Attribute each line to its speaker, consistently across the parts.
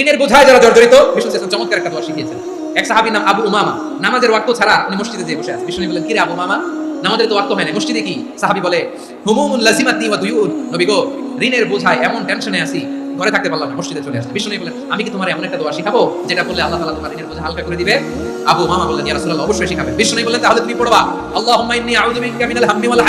Speaker 1: ঋণের বোঝায় যারা জর্জরিত, বিষ্ণু চমৎকার একটা দোয়া শিখিয়েছেন। এক সাহাবীর নাম আবু উমামা, নামাজের ওয়াক্ত ছাড়া উনি মসজিদে যেয়ে বসে আছে বিষ্ণু বলেন কিরে আবু মামা নামাজের তো ওয়াক্ত হয় না মসজিদে কি? সাহাবী বলে হুমুমুল লাজিমাতি ওয়া দুয়ুন। নবী গো, ঋণের বোঝায় এমন টেনশনে আছি ঘরে থাকতে পারলাম না, মসজিদে চলে আসছে বিষ্ণু বলেন আমি কি তোমার এমন একটা দোয়া শিখাবো, যেটা বললে আল্লাহ তাআলা তোমার ঋণের বোঝা হালকা করে দিবে? আবু মামা বললেন, ইয়া রাসূলুল্লাহ, অবশ্যই শিখাবে। বিষ্ণু বললেন, তাহলে তুমি পড়বা, আল্লাহুম্মা ইন্নী আউযু বিকা মিনাল হাম্মি ওয়াল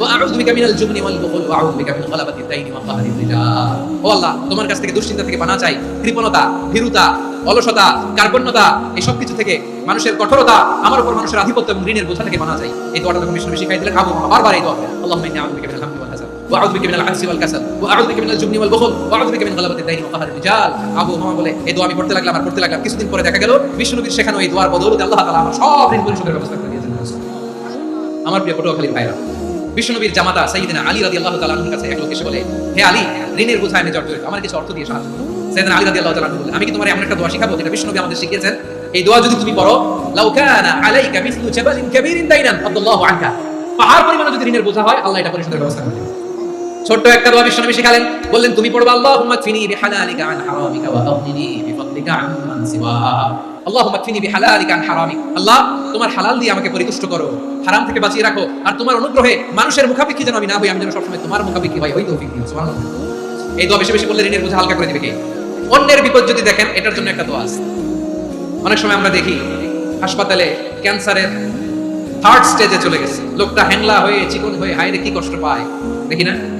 Speaker 1: ওয়া আউযু বিকা মিনাল জুবনি ওয়াল বুখল ওয়া আউযু বিকা মিন গালাবাতিদ দাইনি ওয়া রিজাল ও আল্লাহ, তোমার কাছ থেকে দুশ্চিন্তা থেকে পানা চাই। কৃপণতা, ভীরুতা, অলসতা, কার্পণ্যতা, এই সব কিছু থেকে মানুষের কঠোরতা, আমার উপর মানুষের আধিপত্য এবং ঋণের বোঝা থেকে মানা যায় এই দোয়াটা যখন বিষ্ণু শিখাই দিলেন, আবু মামা বারবার এই দোয়া আল্লাহুম্মা ইন্নী আউযু বিকা মিনাল হাম্মি ওয়াল واعوذ بك من আনসি والكسل واعوذ بك من الجبن والبخل واعوذ بك من غلبة الدين وقهر الرجال. ابو দাইন বলে, এই দোয়া আমি পড়তে লাগলাম আর পড়তে লাগলাম। কিছুদিন পরে দেখা গেল বিষ্ণুনবীর শেখানো এই দোয়ার বদৌলতে আল্লাহ তাআলা আমার সব ঋণ পরিশোধের ব্যবস্থা করে দিয়েছেন। আমার প্রিয় পটুয়াখালীর ভাইরা বিষ্ণুনবীর জামাতা সাইয়েদিনা আলী রাদিয়াল্লাহু তাআলা আনহুর কাছে এক লোক এসে বলে, হে আলী, ঋণের বোঝা আমি জর্জরিত। আমার কিছু অর্থ দিয়ে সাহায্য করুন সাইয়েদিনা আলী রাদিয়াল্লাহু তাআলা বললেন আমি কি তোমার এমন একটা দোয়া শিখাবো যেটা বিষ্ণুনবী আমাদের শিখিয়েছেন? এই দোয়া যদি তুমি পড়ো, লাউ কানা আলাইকা মিসলু জাবালিন কাবীরিন দাইনান আল্লাহু আনকা পাহাড় পরিমাণে যদি ঋণের বোঝা হয়, আল্লাহ এটা পরিশোধের ব্যবস্থা করে দেবেন। ছোট্ট একটা দোয়া বিশ্বনবী শিখালেন বললেন, তুমি পড়বা, আল্লাহুম্মা কফিনি বিহালালিকা আন হারামিকা ওয়া আগনিনি বিফadlika আম্মান সিওয়া। আল্লাহুম্মা কফিনি বিহালালিকা আন হারামিক। আল্লাহ, তোমার হালাল দিয়ে আমাকে পরিতুষ্ট করো। হারাম থেকে বাঁচিয়ে রাখো। আর তোমার অনুগ্রহে মানুষের মুখাপেক্ষী যেন আমি না হই, আমি যেন সবসময় তোমার মুখাপেক্ষী হই। ওই তৌফিক দিও সুবহানাল্লাহ। এই দোয়া বেশি বেশি বললে ঋণের বোঝা হালকা করে দিবে কে? অন্যের বিপদ যদি দেখেন, এটার জন্য একটা দোয়া আছে। অনেক সময় আমরা দেখি, হাসপাতালে ক্যান্সারের থার্ড স্টেজে চলে গেছে। লোকটা হ্যাংলা হয়ে, চিকন হয়ে হাইরে কি কষ্ট পায়। দেখি না?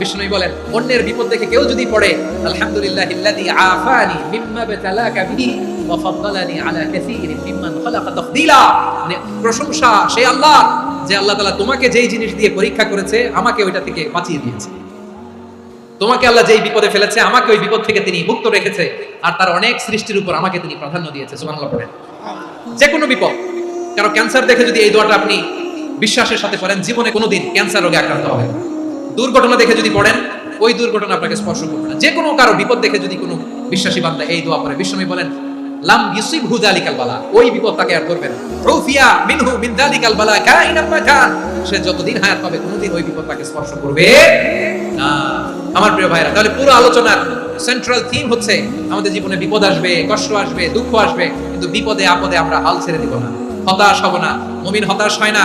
Speaker 1: বিষ্ণুই বলেন, অন্যের বিপদ দেখে কেউ যদি পড়ে, আলহামদুলিল্লাহ ইল্লাযী আফানি মিম্মা বিহি ওয়া ফাদ্দালানি আলা কাসীরিন মিম্মান মানে প্রশংসা সেই আল্লাহ, যে আল্লাহ তাআলা তোমাকে যেই জিনিস দিয়ে পরীক্ষা করেছে, আমাকে ওইটা থেকে বাঁচিয়ে দিয়েছে। তোমাকে আল্লাহ যেই বিপদে ফেলেছে, আমাকে ওই বিপদ থেকে তিনি মুক্ত রেখেছে, আর তার অনেক সৃষ্টির উপর আমাকে তিনি প্রাধান্য দিয়েছে, সুবহানাল্লাহ যে কোনো বিপদ কারণ ক্যান্সার দেখে যদি এই দোয়াটা আপনি বিশ্বাসের সাথে পড়েন জীবনে কোনোদিন ক্যান্সার রোগে আক্রান্ত হবে না। দুর্ঘটনা দেখে যদি পড়েন, ওই দুর্ঘটনা আপনাকে স্পর্শ করবে না। যে কোনো কারও বিপদ দেখে যদি কোনো বিশ্বাসী বান্দা এই দোয়া পড়ে বিশ্বমী বলেন, লাম ইউসিব ওই বিপদ তাকে আর না। রুফিয়া মিনহু মিন সে যতদিন হায়াত পাবে, কোনোদিন ওই বিপদ তাকে স্পর্শ করবে না। আমার প্রিয় ভাইরা তাহলে পুরো আলোচনার সেন্ট্রাল থিম হচ্ছে, আমাদের জীবনে বিপদ আসবে, কষ্ট আসবে, দুঃখ আসবে, কিন্তু বিপদে আপদে আমরা হাল ছেড়ে দিব না। হতাশ হব না, মুমিন হতাশ হয় না।